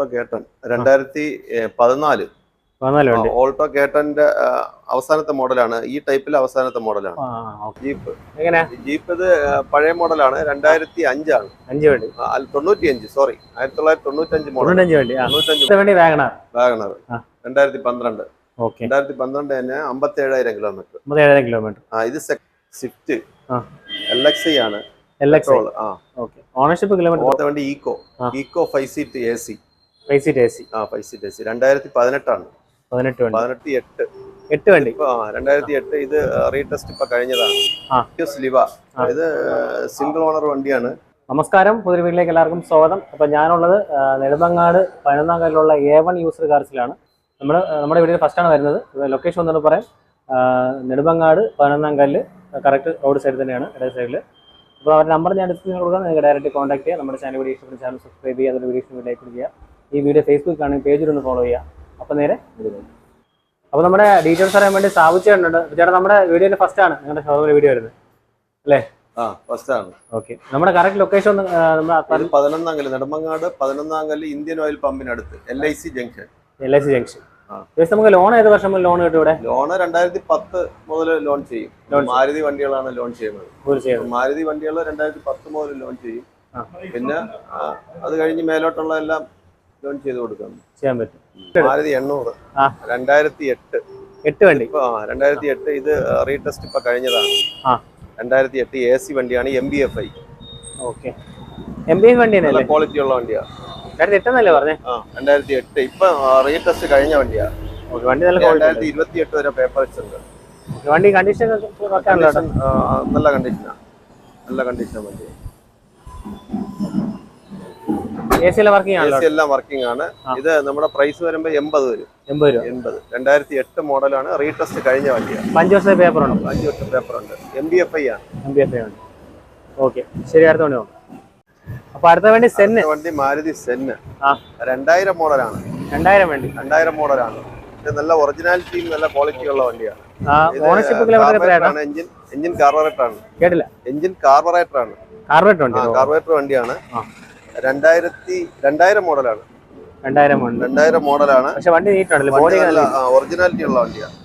Alto കേട്ടൺ രണ്ടായിരത്തി പതിനാല്. Alto കേട്ടന്റെ അവസാനത്തെ മോഡലാണ്. ഈ ടൈപ്പിലെ അവസാനത്തെ മോഡലാണ്. ജീപ്പ്. ജീപ്പ് ഇത് പഴയ മോഡലാണ്. രണ്ടായിരത്തി അഞ്ചാണ്. തൊണ്ണൂറ്റി അഞ്ച് സോറി ആയിരത്തി തൊള്ളായിരത്തി തൊണ്ണൂറ്റി അഞ്ച് മോഡൽ. തൊണ്ണൂറ്റഞ്ച് വാഗണർ. രണ്ടായിരത്തി പന്ത്രണ്ട് രണ്ടായിരത്തി പന്ത്രണ്ട് തന്നെ അമ്പത്തി ഏഴായിരം കിലോമീറ്റർ കിലോമീറ്റർ. ആ ഇത് സ്വിഫ്റ്റ്. എൽ എക്സ് ആണ്. Ownership kilometre. Eeco. Eeco five seat A C. Five seat A C ആ ഫൈവ് സീറ്റ് എ സി രണ്ടായിരത്തി പതിനെട്ടാണ്. പതിനെട്ട് വണ്ടി. പതിനെട്ട് എട്ട്. എട്ട് വണ്ടി. ഇപ്പൊ ആ രണ്ടായിരത്തി എട്ട് ഇത് റീടെസ്റ്റ് ഇപ്പൊ കഴിഞ്ഞതാണ്. ആ. സ്ലിവ ആ. ഇത് സിംഗിൾ ഓണർ വണ്ടിയാണ്. നമസ്കാരം. പുതിരിവീട്ടിലേക്ക് എല്ലാവർക്കും സ്വാഗതം. അപ്പൊ ഞാനുള്ളത് നെടുമ്പങ്ങാട് നെടുമങ്ങാട് പതിനൊന്നാം എ വൺ യൂസർ കാർസിലാണ് നമ്മൾ നമ്മുടെ വീഡിയോ ആണ് വരുന്നത്. ലൊക്കേഷൻ ഒന്നുകൂടെ പറയാം. നെടുമ്പങ്ങാട് നെടുമങ്ങാട് പതിനൊന്നാം കല്ല് കറക്റ്റ് റോഡ് സൈഡ് തന്നെയാണ് ഇടത് സൈഡിൽ അപ്പോൾ അവരുടെ നമ്പർ ഞാൻ ഡിസ്ക്രിപ്ഷൻ കൊടുക്കാം. നിങ്ങൾക്ക് ഡയറക്റ്റ് കോൺടാക്ട് ചെയ്യാം. നമ്മുടെ ചാനൽ വീഡിയോ ചാനൽ സബ്സ്ക്രൈബ് ചെയ്യുക അതിന്റെ വീഡിയോ ലൈക്ക് ചെയ്യുക ഈ വീഡിയോ ഫേസ്ബുക്ക് ആണെങ്കിൽ പേജിൽ ഒന്ന് ഫോളോ ചെയ്യുക. അപ്പം നേരെ അപ്പോൾ നമ്മുടെ ഡീറ്റെയിൽസ് അറിയാൻ വേണ്ടി സ്ഥാപിച്ചിട്ടുണ്ട് ചേട്ടാ നമ്മുടെ വീഡിയോയിൽ ഫസ്റ്റ് ആണ് നിങ്ങളുടെ ഷോറൂമിൽ വീഡിയോ വരുന്നത്. ആ ഫസ്റ്റ് ആണ്. ഓക്കെ നമ്മുടെ കറക്റ്റ് ലൊക്കേഷൻ ഒന്ന് ആ, നമ്മുടെ ഇത് പതിനൊന്നാം കല്ല് നെടുമങ്ങാട് പതിനൊന്നാം കല്ല് Indian oil പമ്പിനടുത്ത് L I C junction L I C junction. നമുക്ക് ലോൺ ഏത് വർഷം ലോൺ കിട്ടും ഇവിടെ? ലോൺ രണ്ടായിരത്തി പത്ത് മുതൽ ലോൺ ചെയ്യും. മാരുതി വണ്ടികളാണ് ലോൺ ചെയ്യുന്നത്. മാരുതി വണ്ടികൾ രണ്ടായിരത്തി പത്ത് മുതൽ ലോൺ ചെയ്യും. പിന്നെ അത് കഴിഞ്ഞ് മേലോട്ടുള്ള എല്ലാം ലോൺ ചെയ്ത് കൊടുക്കാം ചെയ്യാൻ പറ്റും. മാരുതി എണ്ണൂറ്. രണ്ടായിരത്തി എട്ട് എട്ട് വണ്ടി. രണ്ടായിരത്തി എട്ട് ഇത് റീടെസ്റ്റ് ഇപ്പൊ കഴിഞ്ഞതാണ്. രണ്ടായിരത്തി എട്ട് എ സി വണ്ടിയാണ് M B F I okay. M B F വണ്ടിയാണ് ക്വാളിറ്റി ഉള്ള വണ്ടിയാണ് രണ്ടായിരത്തി എട്ടെന്നല്ലേ പറഞ്ഞേ? രണ്ടായിരത്തി എട്ട് ഇപ്പൊ റീടെസ്റ്റ് കഴിഞ്ഞ വണ്ടിയാണ് വണ്ടി നല്ല രണ്ടായിരത്തി ഇരുപത്തി എട്ട് വരെ പേപ്പർസ് ഉണ്ട് വണ്ടി കണ്ടീഷൻ നല്ല കണ്ടീഷനാണ് നല്ല കണ്ടീഷൻ വണ്ടി എ സിയിലെ വർക്കിംഗ് എ ആണല്ലോ സി എല്ലാം വർക്കിംഗ് ആണ്. ഇത് നമ്മുടെ പ്രൈസ് വരുമ്പോ എൺപത് വരും. എൺപത് രൂപ. എൺപത്. രണ്ടായിരത്തി എട്ട് മോഡലാണ് റീടെസ്റ്റ് കഴിഞ്ഞ വണ്ടിയാണ്. അഞ്ച് വർഷത്തെ പേപ്പർ ഉണ്ട് അഞ്ച് വർഷം പേപ്പർ ഉണ്ട്. എം ബി എഫ് ഐ ആണ്. എം ബി എഫ് ഉണ്ട് ഓക്കെ ശരി അടുത്ത വണ്ടി അപ്പൊ അടുത്ത വണ്ടി സെന്ന് വണ്ടി മാരുതി സെന്ന് രണ്ടായിരം മോഡലാണ് രണ്ടായിരം വണ്ടി. രണ്ടായിരം മോഡലാണ് ഇത് നല്ല ഒറിജിനാലിറ്റിയും നല്ല ക്വാളിറ്റി ഉള്ള വണ്ടിയാണ്. എഞ്ചിൻ എഞ്ചിൻ കാർബറേറ്റർ ആണ്. കേട്ടില്ല. എഞ്ചിൻ കാർബറേറ്റർ ആണ്. കാർബറേറ്റർ വണ്ടിയാണ്. രണ്ടായിരത്തി രണ്ടായിരം മോഡലാണ്. രണ്ടായിരം രണ്ടായിരം മോഡലാണ്. പക്ഷെ വണ്ടി നീറ്റാണല്ലേ? ബോഡി ഒറിജിനാലിറ്റി ഉള്ള വണ്ടിയാണ്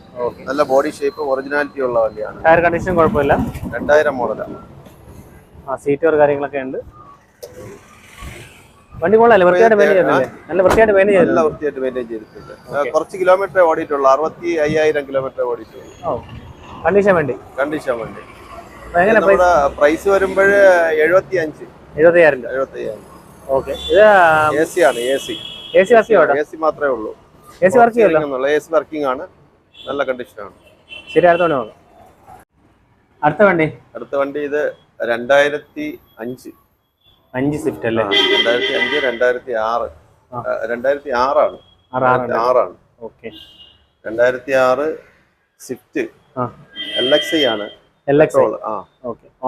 നല്ല ബോഡി ഷേപ്പ് ഒറിജിനാലിറ്റി ഉള്ള വണ്ടിയാണ്. ടയർ കണ്ടീഷൻ കുഴപ്പമില്ല. രണ്ടായിരം മോഡലാണ്. ആ സീറ്റുകൾ കാര്യങ്ങളൊക്കെ ഉണ്ട്. വണ്ടി കൊള്ളാല്ലേ വൃത്തിയായിട്ട് മെയിൻ നല്ല വൃത്തിയായിട്ട് മെയിൻ നല്ല വൃത്തിയായിട്ട് മെയിന്റെയിൻ ചെയ്തിട്ടുണ്ട്. കുറച്ച് കിലോമീറ്റർ ഓടിയിട്ടുള്ളൂ. അറുപത്തി അയ്യായിരം കിലോമീറ്റർ ഓടിയിട്ടുള്ളൂ. കണ്ടീഷൻ വണ്ടി? കണ്ടീഷൻ വണ്ടി. നമ്മുടെ പ്രൈസ് വരുമ്പോൾ എഴുപത്തി അഞ്ച് എഴുപത്തയ്യായിരം അയ്യായിരം എഴുപത്തി അയ്യായിരം ഓക്കെ. ഇത് എ സി ആണ് A C. A C work ചെയ്യോട്ടോ A C മാത്രമേ ഉള്ളൂ. എ സി വർക്ക് ചെയ്യുമല്ലോ എ സി വർക്കിംഗ് ആണ്. നല്ല കണ്ടീഷനാണ് ശരി അടുത്ത വണ്ടി നോക്കാം. അടുത്ത വണ്ടി? അടുത്ത വണ്ടി ഇത് രണ്ടായിരത്തി അഞ്ച്. അഞ്ച് സ്വിഫ്റ്റ് അല്ലേ? രണ്ടായിരത്തി അഞ്ച് രണ്ടായിരത്തി ആറ്. രണ്ടായിരത്തി ആറാണ്. ആറ് ആറ് ആറാണ്. ഓക്കെ. രണ്ടായിരത്തി ആറ് സ്വിഫ്റ്റ് എൽ എക്സ് ഐ ആണ്.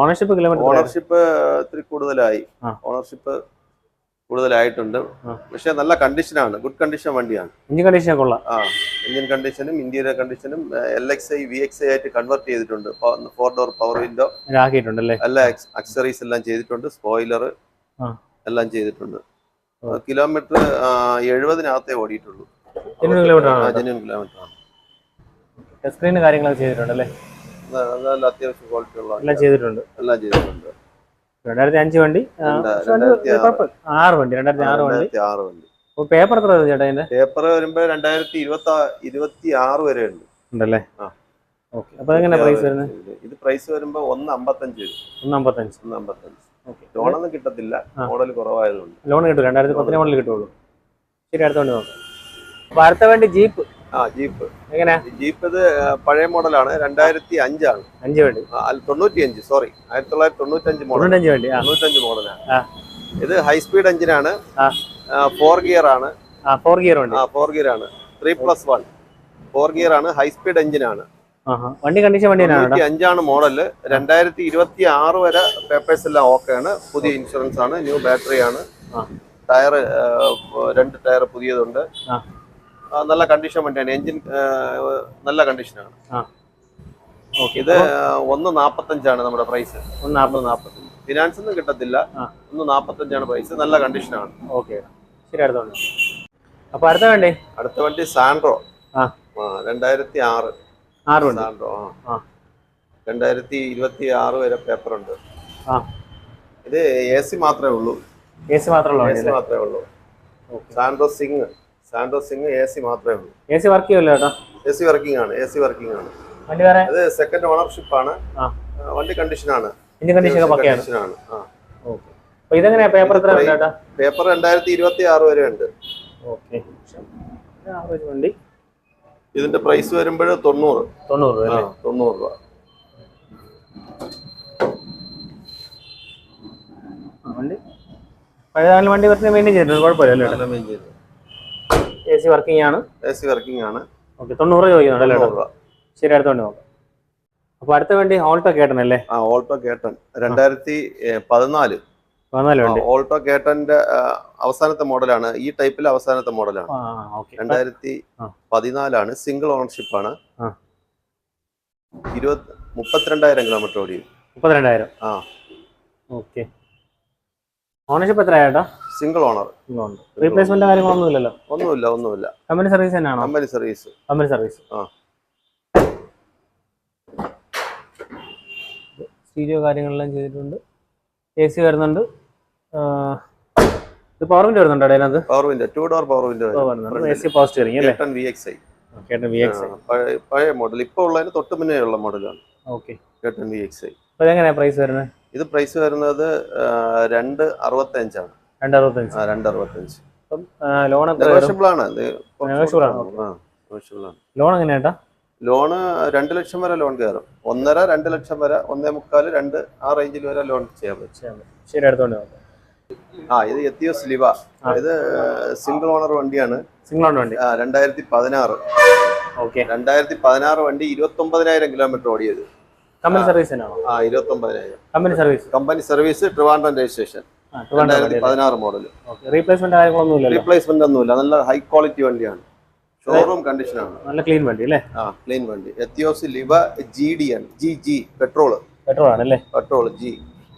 ഓണർഷിപ്പ് കിലോമീറ്റർ ഓണർഷിപ്പ് ഇത്തിരി കൂടുതലായി. ഓണർഷിപ്പ് കൂടുതലായിട്ടുണ്ട്. പക്ഷെ നല്ല കണ്ടീഷനാണ് ഗുഡ് കണ്ടീഷൻ വണ്ടിയാണ്. ഇഞ്ചിൻ കണ്ടീഷൻ കൊള്ളാം ആ എഞ്ചിൻ കണ്ടീഷനും interior കണ്ടീഷനും L X I V X I ആയിട്ട് കൺവേർട്ട് ചെയ്തിട്ടുണ്ട്. ഫോർ ഡോർ പവർ വിൻഡോ ഇതാക്കിയിട്ടുണ്ടല്ലേ? എല്ലാ അക്സറീസ് എല്ലാം ചെയ്തിട്ടുണ്ട്. സ്പോയിലർ എല്ലാം ചെയ്തിട്ടുണ്ട്. കിലോമീറ്റർ എഴുപതിനകത്തേ ഓടിയിട്ടുള്ളൂ. ജെന്യൂൻ കിലോമീറ്റർ ആണ്. സ്ക്രീൻ കാര്യങ്ങളൊക്കെ ചെയ്തിട്ടുണ്ട് അല്ലേ നല്ല അത്യാവശ്യം ക്വാളിറ്റി ഉള്ള എല്ലാം ചെയ്തിട്ടുണ്ട്. എല്ലാം ചെയ്തിട്ടുണ്ട്. രണ്ടായിരത്തി അഞ്ച് വണ്ടി? ആറ്. വണ്ടി രണ്ടായിരത്തി ആറ് വണ്ടി. ആറ് വണ്ടി. പേപ്പർ എത്ര ചേട്ടാ അതിന്റെ പേപ്പർ വരുമ്പോ രണ്ടായിരത്തി ഇരുപത്തി ഇരുപത്തി ആറ് വരെ ഉണ്ട്. ഉണ്ടല്ലേ. ഓക്കെ. അപ്പൊ എങ്ങനെ പ്രൈസ് വരുന്നത്? ഇത് പ്രൈസ് വരുമ്പോ ഒന്ന് അമ്പത്തഞ്ച് വരും. ഒന്ന് അമ്പത്തഞ്ച്. ഒന്ന് അമ്പത്തഞ്ച്. ലോണൊന്നും കിട്ടത്തില്ല. മോഡൽ കുറവായതുകൊണ്ട്. ലോൺ കിട്ടും. രണ്ടായിരത്തി പത്തിന് മോഡൽ കിട്ടുള്ളൂ. ശരി അടുത്ത വണ്ടി നോക്കാം. അപ്പൊ അടുത്ത വണ്ടി ജീപ്പ് ആ ജീപ്പ് എങ്ങനെ? ജീപ്പ് ഇത് പഴയ മോഡലാണ്. രണ്ടായിരത്തി അഞ്ചാണ്. അഞ്ച് വണ്ടി. തൊണ്ണൂറ്റി അഞ്ച് സോറി ആയിരത്തി തൊള്ളായിരത്തി തൊണ്ണൂറ്റഞ്ച് മോഡൽ. തൊണ്ണൂറ്റഞ്ച് വണ്ടി ആ. തൊണ്ണൂറ്റഞ്ച് മോഡലാണ്. ഇത് ഹൈ സ്പീഡ് എഞ്ചിനാണ്. ഫോർ ഗിയർ ആണ്. ഫോർ ഗിയർ ആ ഫോർ ഗിയർ ആണ്. Three plus one four gear ആണ് ഹൈ സ്പീഡ് എഞ്ചിനാണ് വണ്ടി കണ്ടീഷൻ വണ്ടി തന്നെയാണ് തൊണ്ണൂറ്റി അഞ്ചാണ് മോഡൽ. രണ്ടായിരത്തി ഇരുപത്തി ആറ് വരെ പേപ്പേഴ്സ് എല്ലാം ഓക്കെ ആണ്. പുതിയ ഇൻഷുറൻസ് ആണ് ന്യൂ ബാറ്ററി ആണ്. ടയർ രണ്ട് ടയർ പുതിയതുണ്ട്. നല്ല കണ്ടീഷൻ വണ്ടിയാണ് എഞ്ചിൻ നല്ല കണ്ടീഷനാണ് ഓക്കെ ഇത് ഒന്ന് നാപ്പത്തഞ്ചാണ് നമ്മുടെ പ്രൈസ് ഒന്ന് നാപ്പത്തഞ്ച്. ഫിനാൻസ് ഒന്നും കിട്ടത്തില്ല. ഒന്ന് നാപ്പത്തഞ്ചാണ് പ്രൈസ് നല്ല കണ്ടീഷനാണ് ഓക്കെ ശരി അടുത്ത വണ്ടി. അപ്പൊ അടുത്ത വണ്ടി? അടുത്ത വണ്ടി സാൻഡ്രോ രണ്ടായിരത്തി ആറ് ആറ് സാൻഡ്രോ ആ. രണ്ടായിരത്തി ഇരുപത്തി ആറ് വരെ പേപ്പർ ഉണ്ട് ഇത് എ സി മാത്രമേ ഉള്ളൂ. എ സി ഉള്ളൂ എ വണ്ടി സി മാത്രമേ ഉള്ളൂ. Santro Xing Santro Xing A C മാത്രമേ ഉള്ളൂ. എ സി വർക്ക് ചെയ്യുമല്ലോ ചേട്ടാ എ സി വർക്കിംഗ് ആണ് എ സി വർക്കിംഗ് ആണ്. വണ്ടി വേറെ? സെക്കൻഡ് ഓണർഷിപ്പ് ആണ്. വണ്ടി കണ്ടീഷൻ ആണ്. കണ്ടീഷൻ ഒക്കെ പക്കയാണ്. ആണ് ആ. ഓക്കെ അപ്പൊ ഇതെങ്ങനെയാ? പേപ്പർ എത്ര ചേട്ടാ പേപ്പർ രണ്ടായിരത്തി ഇരുപത്തി ആറ് വരെ ഉണ്ട്. ഓക്കെ വണ്ടി. ഇതിന്റെ പ്രൈസ് വരുമ്പോൾ തൊണ്ണൂറ്. തൊണ്ണൂറ് രൂപ തൊണ്ണൂറ് രൂപ. വണ്ടി. പഴയ വണ്ടി കുറച്ച് മെയിന്റെയിൻ ചെയ്തിട്ടുണ്ട്. കുഴപ്പമില്ല മെയിൻ ചെയ്തു. എ സി വർക്കിംഗ് ആണ്. എ സി വർക്കിംഗ് ആണ്. ഓക്കെ തൊണ്ണൂറ് ചോദിക്കുന്നുണ്ട് അല്ലേ ശരി അടുത്തോണ്ട് നോക്കാം. അപ്പൊ അടുത്ത വേണ്ടി ഓൾട്ടോ കേട്ടനല്ലേ ആ ഓൾട്ടോ കേട്ടൺ രണ്ടായിരത്തി പതിനാല്. ഓൾട്ടോ കേട്ടന്റെ അവസാനത്തെ മോഡലാണ്. ഈ ടൈപ്പിൽ അവസാനത്തെ മോഡലാണ്. രണ്ടായിരത്തി. പതിനാലാണ്. സിംഗിൾ ഓണർഷിപ്പ് ആണ്. ഇരുപത്തി മുപ്പത്തിരണ്ടായിരം കിലോമീറ്റർ ഓടി മുപ്പത്തിരണ്ടായിരം. ആ. ഓക്കെ. ഓണർഷിപ്പ് എത്ര ചേട്ടാ? സിംഗിൾ ഓണർ റീപ്ലേസ്മെന്റ് കാര്യങ്ങളൊന്നും ഇല്ലല്ലോ? ഒന്നുമില്ല ഒന്നുമില്ല. കമ്പനി സർവീസ് തന്നെയാണോ കമ്പനി സർവീസ് കമ്പനി സർവീസ് ആ. സ്റ്റീരിയോ കാര്യങ്ങളെല്ലാം ചെയ്തിട്ടുണ്ട്. എ സി വരുന്നുണ്ട് ഇത് പവർ വിൻഡോ വരുന്നുണ്ട് അതിനകത്ത്? Power window two door power window വരുന്നുണ്ട്. എ സി പവർ സ്റ്റിയറിംഗ് അല്ലേ? കേട്ടൺ V X I V X പഴയ മോഡൽ ഇപ്പോൾ ഉള്ളതിന് തൊട്ട് മുന്നേ ഉള്ള മോഡലാണ് ഓക്കെ കേട്ടൺ വി എക്സ് ഐ അപ്പൊ ഇതെങ്ങനെയാ പ്രൈസ് വരുന്നത്? ഇത് പ്രൈസ് വരുന്നത് രണ്ട് അറുപത്തഞ്ചാണ്. അപ്പം ലോൺ എത്ര വരും? നെഗോഷ്യബിൾ ആണ് ഇത് കുറച്ച് Negotiable ആണ്. ആ negotiable ആണ് ലോൺ എങ്ങനെയാ ലോണ് രണ്ട് ലക്ഷം വരെ ലോൺ കയറും. ഒന്നര രണ്ട് ലക്ഷം വരെ ഒന്നേ മുക്കാൽ രണ്ട് ആ റേഞ്ചിൽ വരെ ലോൺ ചെയ്യാൻ പറ്റും. ശരി അടുത്തോണ്ട് ആ ഇത് എത്തിയോ സ്ലിവ? ഇത് സിംഗിൾ ഓണർ വണ്ടിയാണ്. സിംഗിൾ ഓണർ വണ്ടി? ആ, രണ്ടായിരത്തി പതിനാറ് ഓക്കെ. രണ്ടായിരത്തി പതിനാറ് വണ്ടി ഇരുപത്തി ഒമ്പതിനായിരം കിലോമീറ്റർ ഓടിയത്. കമ്പനി സർവീസ് ആ ഇരുപത്തി ഒമ്പതിനായിരം company service? Company service Trivandrum registration. രണ്ടായിരത്തി പതിനാറ് മോഡൽ റീപ്ലേസ്മെന്റ് കാര്യങ്ങളൊന്നും ഇല്ലല്ലോ റീപ്ലേസ്മെന്റ് ഒന്നുമില്ല. നല്ല ഹൈ ക്വാളിറ്റി വണ്ടിയാണ്. ഷോറൂം കണ്ടീഷനാണ് നല്ല ക്ലീൻ വണ്ടി അല്ലേ? ആ ക്ലീൻ വണ്ടി. എത്തിയോസ് ലിവ ജി ഡി ആണ് ജി ജി പെട്രോൾ ആണ് അല്ലേ? Petrol G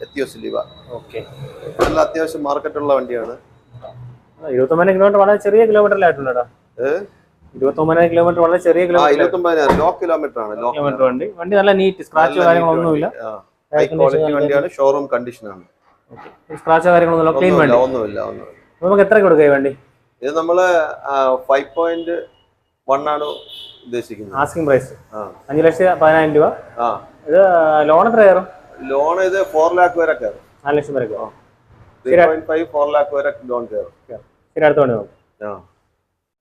Etios Liva okay നല്ല അത്യാവശ്യം മാർക്കറ്റുള്ള വണ്ടിയാണ്. ഇരുപത്തൊമ്പതിനായിരം കിലോമീറ്റർ വളരെ ചെറിയ കിലോമീറ്ററിലായിട്ടുണ്ട്? ഇരുപത്തൊമ്പതിനായിരം കിലോമീറ്റർ വളരെ ചെറിയ കിലോമീറ്റർ ലോ കിലോമീറ്റർ ആണ് ലോ കിലോമീറ്റർ വണ്ടി. വണ്ടി നല്ല നീറ്റ് സ്ക്രാച്ച് കാര്യങ്ങളൊന്നുമില്ല. ഹൈ ക്വാളിറ്റി വണ്ടിയാണ്. ഷോറൂം കണ്ടീഷനാണ് സ്ക്രാച്ച് കാര്യങ്ങളൊന്നും ക്ലീൻ വണ്ടി? ഒന്നുമില്ല ഒന്നുമില്ല. നമുക്ക് എത്ര കൊടുക്കുക വണ്ടി? ഇത് നമ്മൾ ഫൈവ് പോയിന്റ് വൺ ആണ് ഉദ്ദേശിക്കുന്നത്. ആസ്കിംഗ് പ്രൈസ് അഞ്ച് ലക്ഷത്തി പതിനായിരം രൂപ. ഇത് ലോൺ എത്ര കയറും? ലോൺ ഇത് ഫോർ ലാക്ക് വരെ കയറും. നാല് ലക്ഷം വരെ കയറും. Three point five four lakh വരെ ലോൺ കയറും. ശരി അടുത്ത വണ്ടി നോക്കാം.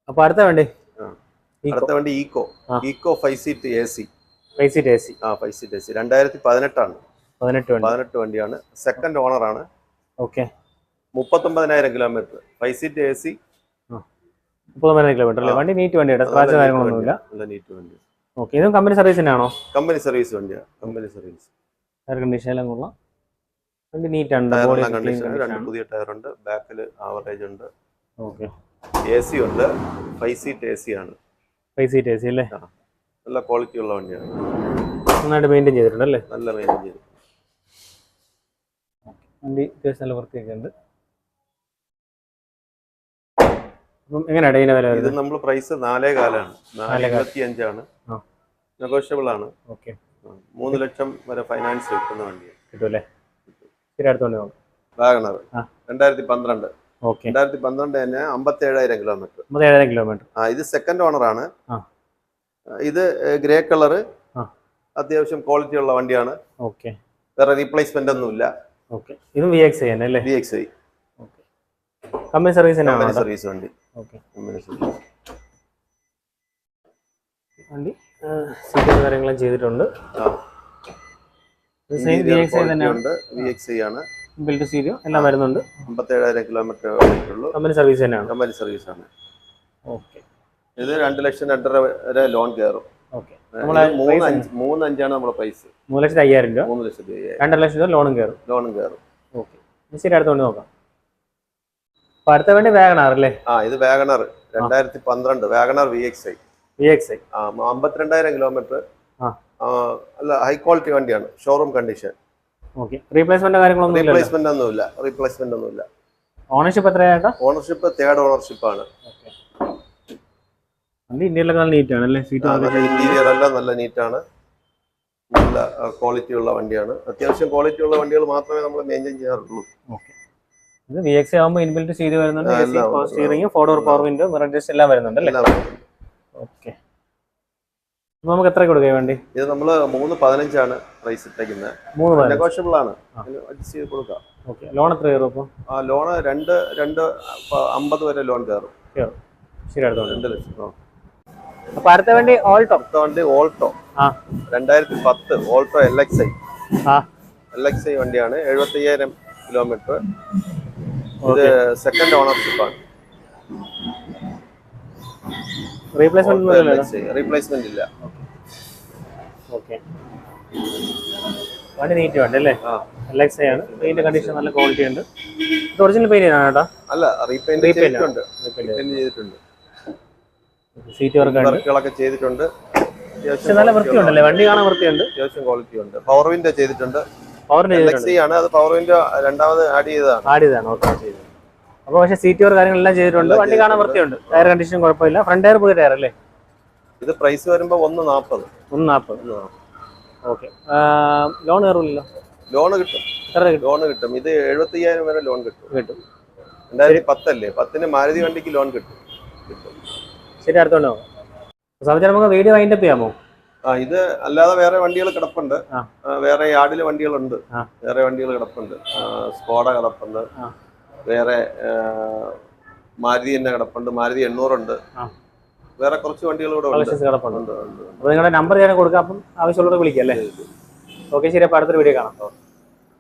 അപ്പൊ അടുത്ത വണ്ടി. അടുത്ത വണ്ടി Eeco. Eeco five seat A C five seat A C ആ ഫൈവ് സീറ്റ് എ സി രണ്ടായിരത്തി പതിനെട്ടാണ്. പതിനെട്ട് പതിനെട്ട് വണ്ടിയാണ്. സെക്കൻഡ് ഓണറാണ് okay മുപ്പത്തൊമ്പതിനായിരം kilometre five seat A C മുപ്പത്തൊമ്പതിനായിരം kilometre അല്ലേ? വണ്ടി നീറ്റ് വണ്ടിയാണ് സ്ക്രാച്ച് കാര്യങ്ങളൊന്നുമില്ല. നീറ്റ് വണ്ടി ഓക്കെ ഇതും കമ്പനി സർവീസ് തന്നെയാണോ? കമ്പനി സർവീസ് വണ്ടിയാണ് കമ്പനി സർവീസ് എയർ കണ്ടീഷൻ എല്ലാം കൊള്ളാം. വണ്ടി നീറ്റ് ആണ്. രണ്ട് പുതിയ ടയർ ഉണ്ട്. ബാക്കിൽ ആവറേജ് ഉണ്ട്. ഓക്കെ എ സി ഉണ്ട്. ഫൈവ് സീറ്റ് എ സി ആണ്. ഫൈവ് സീറ്റ് എ സി അല്ലേ? നല്ല ക്വാളിറ്റി ഉള്ള വണ്ടിയാണ്. നന്നായിട്ട് മെയിന്റെയിൻ ചെയ്തിട്ടുണ്ട് അല്ലേ നല്ല മെയിന്റെയിൻ ചെയ്ത്. വണ്ടി അത്യാവശ്യം നല്ല വൃത്തിയൊക്കെ ഉണ്ട്. അപ്പം എങ്ങനെയാണ് ഇതിന്റെ വില ഇത് വരുന്നത് നമ്മൾ പ്രൈസ് നാലേ കാലാണ്. നാല് നാലേ കാൽ. ഇരുപത്തി അഞ്ചാണ് ആ. നെഗോഷ്യബിൾ ആണ്. ഓക്കെ. ആ. മൂന്ന് ലക്ഷം വരെ ഫൈനാൻസ് കിട്ടുന്ന വണ്ടിയാണ് കിട്ടുമല്ലേ ശരി അടുത്തോണ്ട് നോക്കാം. വാഗണർ. ആ. രണ്ടായിരത്തി പന്ത്രണ്ട് ഓക്കെ. രണ്ടായിരത്തി പന്ത്രണ്ട് തന്നെ അമ്പത്തി ഏഴായിരം കിലോമീറ്റർ അമ്പത് ഏഴായിരം കിലോമീറ്റർ ആ ഇത് സെക്കൻഡ് ഓണറാണ് ആ. ഇത് ഗ്രേ കളറ് ആ. അത്യാവശ്യം ക്വാളിറ്റി ഉള്ള വണ്ടിയാണ്. ഓക്കെ. വേറെ റീപ്ലേസ്മെന്റ് ഒന്നുമില്ല. ഓക്കെ. ഇതും വി എക്സ് തന്നെ അല്ലേ? V X I company service വണ്ടി. ഓക്കെ. കമ്പനി വണ്ടി സീറ്റ് കാര്യങ്ങളും ചെയ്തിട്ടുണ്ട്. ബിൽഡ് സീരിയോ എല്ലാം വരുന്നുണ്ട്. അമ്പത്തി ഏഴായിരം കിലോമീറ്റർ കമ്പനി സർവീസ് തന്നെയാണ് കമ്പനി സർവീസ് ആണ്. ഓക്കെ. ഇത് രണ്ട് ലക്ഷം രണ്ടര വരെ ലോൺ കയറും. നമ്മളെ നമ്മുടെ പ്രൈസ് മൂന്ന് ലക്ഷത്തി അയ്യായിരം രൂപ? മൂന്ന് ലക്ഷത്തി അയ്യായിരം. രണ്ടര ലക്ഷം രൂപ ലോണും കയറും. ലോണും കയറും. ഓക്കെ. ശരി അടുത്തോണ്ട് നോക്കാം. അപ്പൊ അടുത്ത വേണ്ടി വാഗണാർ അല്ലേ? ആ ഇത് വാഗണർ. രണ്ടായിരത്തി പന്ത്രണ്ട് Wagon R V X I V X I ആ അമ്പത്തിരണ്ടായിരം കിലോമീറ്റർ. അല്ല ഹൈ ക്വാളിറ്റി വണ്ടിയാണ്. ഷോറൂം കണ്ടീഷൻ റീപ്ലേസ്മെന്റ് കാര്യങ്ങളൊന്നും ഇല്ലല്ലോ? റീപ്ലേസ്മെന്റ് ഒന്നുമില്ല. റീപ്ലേസ്മെന്റ് ഒന്നുമില്ല. ഓണർഷിപ്പ് ഓണർഷിപ്പ് തേർഡ് ഓണർഷിപ്പ് ആണ്. ഓക്കെ വണ്ടി ഇന്ത്യയിലൊക്കെ നല്ല നീറ്റ് ആണ് അല്ലേ? സീറ്റ് ഇന്റീരിയർ എല്ലാം നല്ല നീറ്റാണ് നല്ല ക്വാളിറ്റി ഉള്ള വണ്ടിയാണ്. അത്യാവശ്യം ക്വാളിറ്റി ഉള്ള വണ്ടികൾ മാത്രമേ നമ്മൾ മെയിന്റെയിൻ ചെയ്യാറുള്ളൂ. ഇത് വി എക്സ് ആകുമ്പോൾ ഇൻബിൽറ്റ് ചെയ്ത് വരുന്നുണ്ട്. Steering four door power window mirror എല്ലാം വരുന്നുണ്ട് അല്ലേ? ഓക്കെ നമുക്ക് എത്ര കൊടുക്കുക വേണ്ടി? ഇത് നമ്മൾ മൂന്ന് പതിനഞ്ചാണ് പ്രൈസ് ഇട്ടേക്കുന്നത് മൂന്ന് നെഗോഷ്യബിൾ ആണ്. അഡ്ജസ്റ്റ് ചെയ്ത് കൊടുക്കാം. ഓക്കെ ലോൺ എത്ര കയറും അപ്പോൾ ആ ലോണ് രണ്ട് രണ്ട് അമ്പത് വരെ ലോൺ കയറും. കയറും. ശരി അടുത്തോണ്ട് രണ്ട് ലക്ഷം. അപ്പൊ അടുത്ത വണ്ടി ഓൾട്ടോ. അടുത്ത വണ്ടി ഓൾട്ടോ. ആ. രണ്ടായിരത്തി പത്ത് Alto L X I L X I വണ്ടിയാണ്. എഴുപത്തി അയ്യായിരം കിലോമീറ്റർ. ഇത് സെക്കൻഡ് ഓണർഷിപ്പ് ആണ്. റീപ്ലേസ്മെന്റ് ഇല്ല. ഓക്കെ. വണ്ടി നീറ്റ് വണ്ടി അല്ലേ? എൽ എക്സ് ആണ്. പെയിന്റ് കണ്ടീഷൻ നല്ല ക്വാളിറ്റി ഉണ്ട്. ഇത് ഒറിജിനൽ പെയിന്റ് ആണ് കേട്ടോ അല്ല റീപെയിന്റ് ചെയ്തിട്ടുണ്ട്. റീപെയിന്റ് ചെയ്തിട്ടുണ്ട്. സീറ്റ് വർക്കുകളൊക്കെ ചെയ്തിട്ടുണ്ട്. നല്ല വൃത്തിയുണ്ടല്ലേ? വണ്ടി കാണാൻ വൃത്തിയുണ്ട്. അത്യാവശ്യം ക്വാളിറ്റി ഉണ്ട്. പവർ വിൻഡോ ചെയ്തിട്ടുണ്ട്. പവറിന്റെ എൽ ആണ്. അത് പവർ വിൻഡോ രണ്ടാമത് ആഡ് ചെയ്തതാണ്. ആഡ് ചെയ്താണ് ഓക്കെ ചെയ്തത് അപ്പോൾ പക്ഷേ സീറ്റ് വർക്ക് കാര്യങ്ങളെല്ലാം ചെയ്തിട്ടുണ്ട്. വണ്ടി കാണാൻ ചെയ്തിട്ടുണ്ട്. വൃത്തിയുണ്ട്. ടയർ കണ്ടീഷൻ കുഴപ്പമില്ല. ഫ്രണ്ട് ടയർ പുതിയ ടയർ അല്ലേ? ഇത് പ്രൈസ് വരുമ്പോൾ ഒന്ന് നാൽപ്പത് ഒന്ന് നാൽപ്പത് ഓക്കെ ലോൺ കയറില്ലല്ലോ ലോൺ കിട്ടും. ലോൺ കിട്ടും? ഇത് എഴുപത്തി അയ്യായിരം വരെ ലോൺ കിട്ടും. കിട്ടും. രണ്ടായിരത്തി പത്തല്ലേ? പത്തിന് മാരുതി വണ്ടിക്ക് ലോൺ കിട്ടും. ശരി അടുത്തോണ്ടോ? സമയത്ത് നമുക്ക് വീഡിയോ വൈൻഡപ്പ് ചെയ്യാമോ? ആ ഇത് അല്ലാതെ വേറെ വണ്ടികൾ കിടപ്പുണ്ട്. വേറെ യാർഡിൽ വണ്ടികളുണ്ട്. വേറെ വണ്ടികൾ കിടപ്പുണ്ട്. സ്കോഡ കിടപ്പുണ്ട്. വേറെ മാരുതി തന്നെ കിടപ്പുണ്ട്. മാരുതി എണ്ണൂറുണ്ട്. വേറെ കുറച്ച് വണ്ടികൾ കിടപ്പുണ്ട്. അപ്പോൾ നിങ്ങളുടെ നമ്പർ ഞാൻ കൊടുക്കാം. അപ്പം ആവശ്യമുള്ളവർ വിളിക്കാം അല്ലേ? ഓക്കെ ശരി. അപ്പോൾ അടുത്തൊരു വീഡിയോ കാണാം.